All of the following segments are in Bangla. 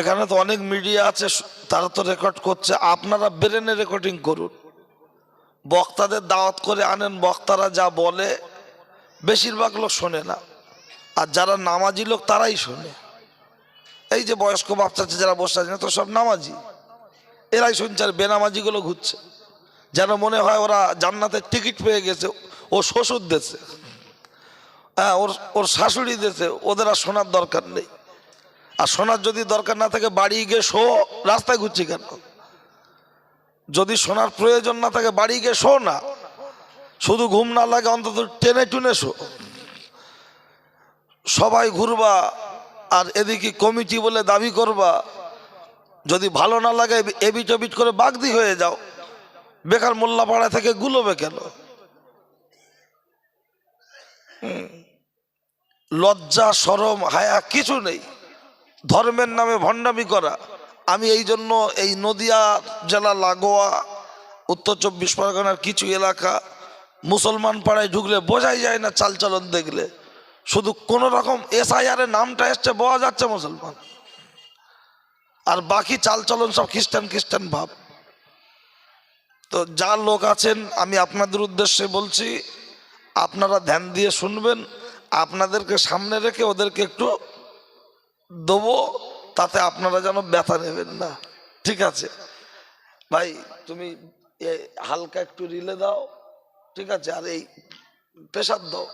এখানে তো অনেক মিডিয়া আছে, তারা তো রেকর্ড করছে। আপনারা ব্রেনে রেকর্ডিং করুন। বক্তাদের দাওয়াত করে আনেন, বক্তারা যা বলে, বেশিরভাগ লোক শোনে না। আর যারা নামাজি লোক, তারাই শোনে। এই যে বয়স্ক বাচ্চা যারা বসে আছে, তো সব নামাজি। এরাই শুনছে, আর বেনামাজিগুলো ঘুরছে। যেন মনে হয় ওরা জান্নাতের টিকিট পেয়ে গেছে, ও শ্বশুর দেশে হ্যাঁ ওর ওর শাশুড়ি দেশে ওদের আর শোনার দরকার নেই। আর সোনার যদি দরকার না থাকে, বাড়ি গিয়ে শো, রাস্তায় ঘুরছি কেন? যদি শোনার প্রয়োজন না থাকে, বাড়ি গিয়ে শো না। শুধু ঘুম না লাগে, অন্তত টেনে টুনে শো। সবাই ঘুরবা, আর এদিকে কমিটি বলে দাবি করবা। যদি ভালো না লাগে, এবিট এবিট করে বাগদি হয়ে যাও। বেকার মোল্লাপাড়া থেকে গুলোবে কেন? লজ্জা, সরম, হায়া, কিছু নেই। ধর্মের নামে ভণ্ডামি করা। আমি এই জন্য এই নদিয়া জেলা লাগোয়া, উত্তর চব্বিশ পরগনার কিছু এলাকা মুসলমান পাড়ায় ঢুকলে বোঝাই যায় না চালচলন দেখলে। শুধু কোন রকম এসআইআর এর নামটা এসছে, বোঝা যাচ্ছে মুসলমান। আর বাকি চালচলন সব খ্রিস্টান খ্রিস্টান ভাব। তো যা লোক আছেন, আমি আপনাদের উদ্দেশ্যে বলছি, আপনারা ধ্যান দিয়ে শুনবেন, আপনাদেরকে সামনে রেখে ওদেরকে একটু দেবো, তাতে আপনারা যেন ব্যথা নেবেন না। ঠিক আছে? ভাই, তুমি হালকা একটু রিলে দাও। ঠিক আছে? আর এই প্রেশার দাও।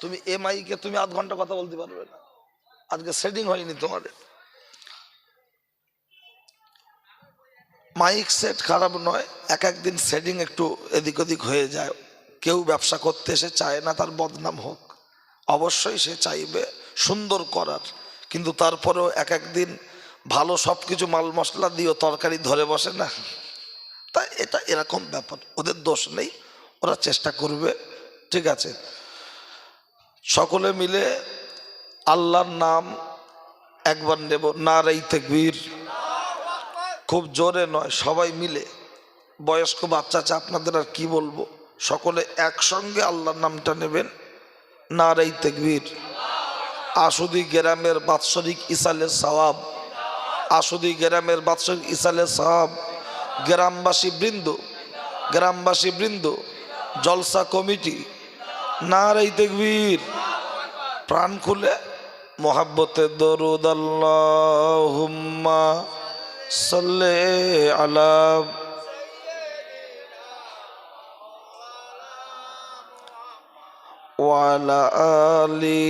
তুমি এমআইকে তুমি আধ ঘণ্টা কথা বলতে পারবে না। আজকে সেটিং হয়নি তোমাদের। মাইক সেট খারাপ নয়, এক একদিন সেটিং একটু এদিক ওদিক হয়ে যায়। কেউ ব্যবসা করতে এসে চায় না তার বদনাম হোক। অবশ্যই সে চাইবে সুন্দর করার। কিন্তু তারপরেও এক একদিন ভালো সব কিছু মাল মশলা দিয়েও তরকারি ধরে বসে না। তাই এটা এরকম ব্যাপার, ওদের দোষ নেই, ওরা চেষ্টা করবে, ঠিক আছে। সকলে মিলে আল্লাহর নাম একবার নেব না রেই তেকবীর। খুব জোরে নয়, সবাই মিলে। বয়স্ক বাচ্চা আছে, আপনাদের আর কি বলব? সকলে একসঙ্গে আল্লাহর নামটা নেবেন না রেই তেকবীর। আসুদি গ্রামের বাৎসরিক ইসালের সওয়াব, আসুদি গ্রামের বাৎসরিক ইসালের সওয়াব, গ্রামবাসী বৃন্দ গ্রামবাসী বৃন্দ, জলসা কমিটি না রেই তেকবীর, প্রাণ খুলে মোহাব্বতে দরুদ আল্লাহুম্মা সাল্লি আলা ওয়ালা আলি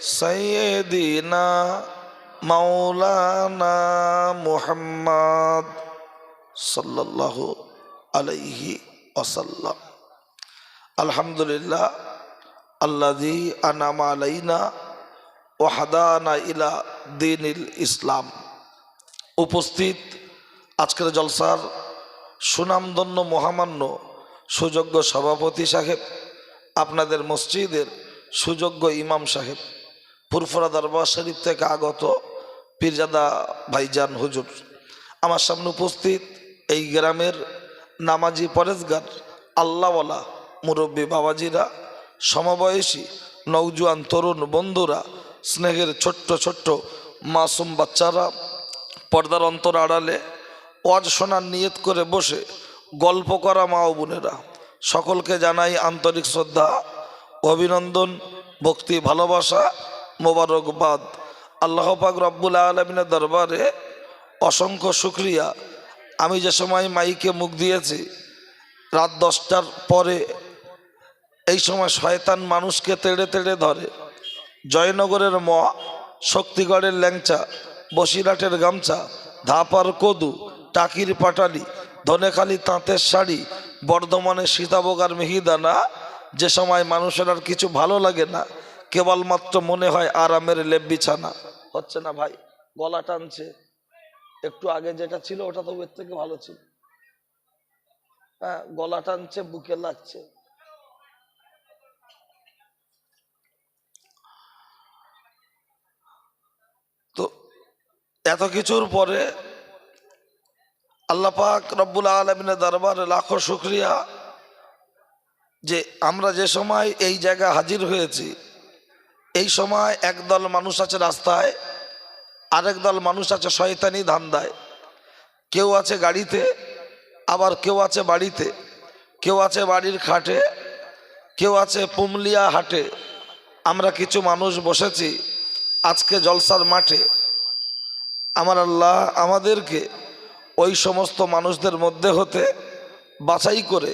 সাইয়্যিদিনা মাওলানা মুহাম্মদ সাল্লাল্লাহু আলাইহি ওয়াসাল্লাম। আলহামদুলিল্লাহ, আল্লাযী আনামা আলাইনা ওয়া হাদানা ইলা দীনিল ইসলাম। উপস্থিত আজকের জলসার সুনামধন্য মহামান্য সুযোগ্য সভাপতি সাহেব, আপনাদের মসজিদের সুযোগ্য ইমাম সাহেব ফুরফুরা দরবার শরীফ থেকে আগত পীরজাদা ভাইজান হুজুর। আমার সামনে উপস্থিত এই গ্রামের নামাজি পরেশগার, আল্লাহওয়ালা, মুরব্বী বাবাজিরা, সমবয়সী নৌজুয়ান তরুণ বন্ধুরা, স্নেহের ছোট্ট ছোট্ট মাসুম বাচ্চারা, পর্দার অন্তর আড়ালে ওয়াজ শোনার নিয়ত করে বসে গল্প করা মা ও বোনেরা। সকলকে জানাই আন্তরিক শ্রদ্ধা, অভিনন্দন, ভক্তি, ভালোবাসা মোবারকবাদ আল্লাহ পাক রব্বুল আলমিনের দরবারে অসংখ্য শুক্রিয়া। আমি যে সময় মাইকে মুখ দিয়েছি, রাত দশটার পরে এই সময় শয়তান মানুষকে তেড়ে তেড়ে ধরে। জয়নগরের ম, শক্তিগড়ের ল্যাংচা, বসিরহাটের গামছা, ধাপার কদু, টাকির পাটালি, ধনেখালি তাঁতের শাড়ি, বর্ধমানের সীতাবোগার মিহিদানা, যে সময় মানুষের আর কিছু ভালো লাগে না কেবলমাত্র মনে হয় আরামের লেপ বিছানা। হচ্ছে না ভাই? গলা টানছে। একটু আগে যেটা ছিল, ওটা তো এর থেকে ভালো ছিল। হ্যাঁ গলা টানছে, বুকে লাগছে। তো এত কিছুর পরে আল্লাহ পাক রব্বুল আলমিনের দরবারে লাখো শুক্রিয়া যে আমরা যে সময় এই জায়গায় হাজির হয়েছি এই সময় একদল মানুষ আছে রাস্তায়, আরেক দল মানুষ আছে শয়তানি ধান্দায়। কেউ আছে গাড়িতে, আবার কেউ আছে বাড়িতে, কেউ আছে বাড়ির খাটে, কেউ আছে পুমলিয়া হাটে। আমরা কিছু মানুষ বসেছি আজকে জলসার মাঠে। আমার আল্লাহ আমাদেরকে ওই সমস্ত মানুষদের মধ্যে হতে বাছাই করে,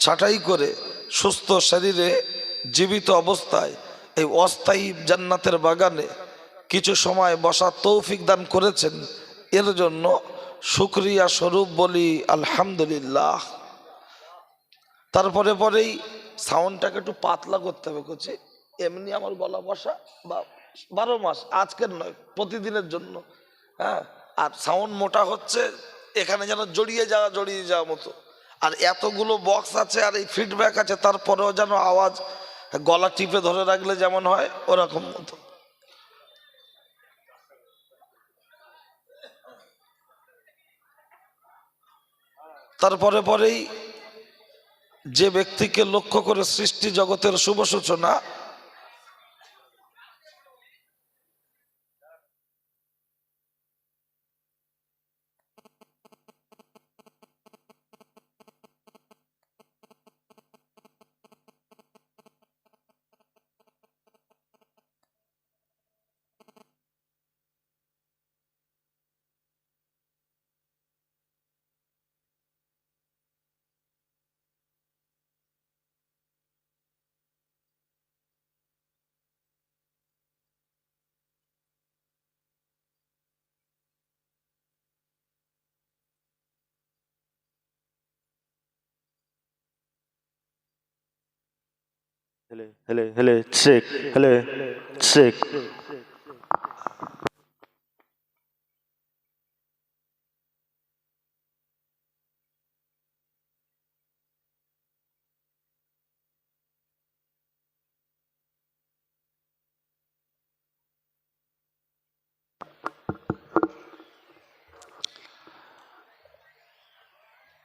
ছাঁটাই করে সুস্থ শরীরে জীবিত অবস্থায় এই অস্থায়ী জান্নাতের বাগানে কিছু সময় বসার তৌফিক দান করেছেন। এর জন্য শুক্রিয়া স্বরূপ বলি আলহামদুলিল্লাহ। তারপরে পরেই সাউন্ডটাকে একটু পাতলা করতে হবে করছি এমনি আমার গলা বসা বা বারো মাস, আজকের নয়, প্রতিদিনের জন্য। হ্যাঁ আর সাউন্ড মোটা হচ্ছে, এখানে যেন জড়িয়ে যাওয়া জড়িয়ে যাওয়া মতো। আর এতগুলো বক্স আছে আর এই ফিডব্যাক আছে, তারপরেও যেন আওয়াজ গলা টিপে ধরে রাখলে যেমন হয়, ওরকম মতো। তারপরে পরেই যে ব্যক্তিকে লক্ষ্য করে সৃষ্টি জগতের শুভ সূচনা Hello, hello, hello, check, hello, check.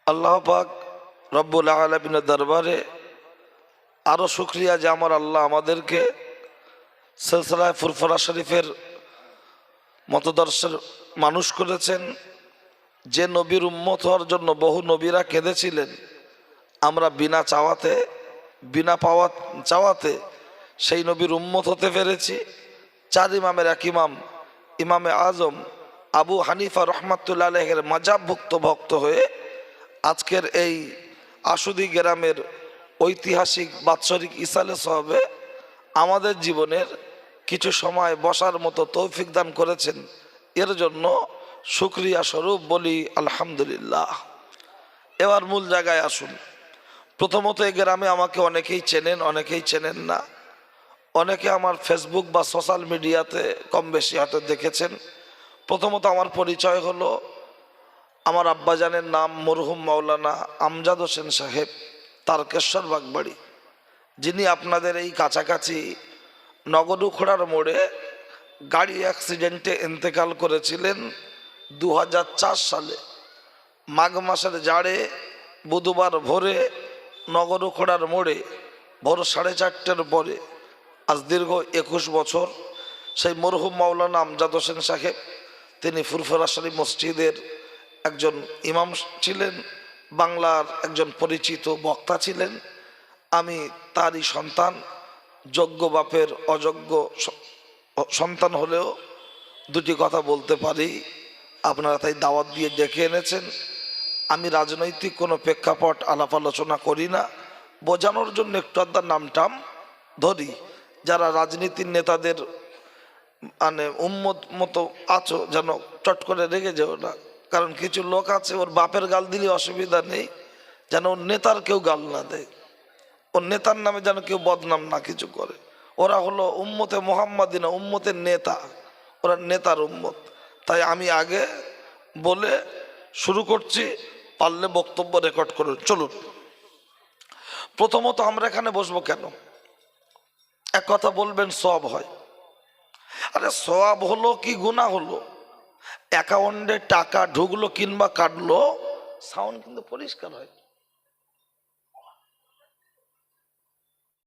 আল্লাহ পাক রব্বুল আলমিনের দরবারে আরও শুক্রিয়া যে আমার আল্লাহ আমাদেরকে সিলসিলায় ফুরফরা শরীফের মতদর্শের মানুষ করেছেন। যে নবীর উম্মত হওয়ার জন্য বহু নবীরা কেঁদেছিলেন। আমরা বিনা চাওয়াতে, বিনা পাওয়া চাওয়াতে সেই নবীর উম্মত হতে পেরেছি। চার ইমামের এক ইমাম, ইমামে আজম, আবু হানিফা রহমাতুল্লাহ আলহের মাজাবভুক্ত ভক্ত হয়ে আজকের এই আশুদি গ্রামের ঐতিহাসিক, বাৎসরিক ইসালে সহবে আমাদের জীবনের কিছু সময় বসার মতো তৌফিক দান করেছেন। এর জন্য শুক্রিয়া স্বরূপ বলি আলহামদুলিল্লাহ। এবার মূল জায়গায় আসুন। প্রথমত এই গ্রামে আমাকে অনেকেই চেনেন অনেকেই চেনেন না। অনেকে আমার ফেসবুক বা সোশ্যাল মিডিয়াতে কম বেশি হয়তো দেখেছেন। প্রথমত আমার পরিচয় হলো আমার আব্বাজানের নাম মরহুম মাওলানা আমজাদ হোসেন সাহেব। তারকেশ্বর বাগবাড়ি, যিনি আপনাদের এই কাছাকাছি নগরুখড়ার মোড়ে গাড়ি অ্যাক্সিডেন্টে ইন্তেকাল করেছিলেন দু হাজার চার সালে। মাঘ মাসের জাড়ে বুধবার ভোরে নগরুখড়ার মোড়ে ভোর সাড়ে চারটের পরে, আজ দীর্ঘ একুশ বছর, সেই মরহুম মাওলানা আমজাদ হোসেন সাহেব, তিনি ফুরফুরা শরীফ মসজিদের একজন ইমাম ছিলেন। বাংলার একজন পরিচিত বক্তা ছিলেন। আমি তারই সন্তান, যোগ্য বাপের অযোগ্য সন্তান হলেও দুটি কথা বলতে পারি। আপনারা তাই দাওয়াত দিয়ে ডেকে এনেছেন। আমি রাজনৈতিক কোনো প্রেক্ষাপট আলাপ আলোচনা করি না। বোঝানোর জন্য একটু আধা নামটাম ধরি। যারা রাজনীতির নেতাদের মানে উম্মত মতো আছো, যেন চট করে রেগে যেও না। কারণ কিছু লোক আছে, ওর বাপের গাল দিলে অসুবিধা নেই, যেন ওর নেতার কেউ গাল না দেয়। ওর নেতার নামে যেন কেউ বদনাম না কিছু করে। ওরা হলো উম্মতে মোহাম্মদিনা, উম্মতের নেতা। ওরা নেতার উম্মত। তাই আমি আগে বলে শুরু করছি, পারলে বক্তব্য রেকর্ড করুন। চলুন। প্রথমত আমরা এখানে বসবো কেন? এক কথা বলবেন সব হয়। আরে সব হলো কি গুণা হলো? অ্যাকাউন্টে টাকা ঢুকলো কিংবা কাটলো সাউন্ড কিন্তু পরিষ্কার হয়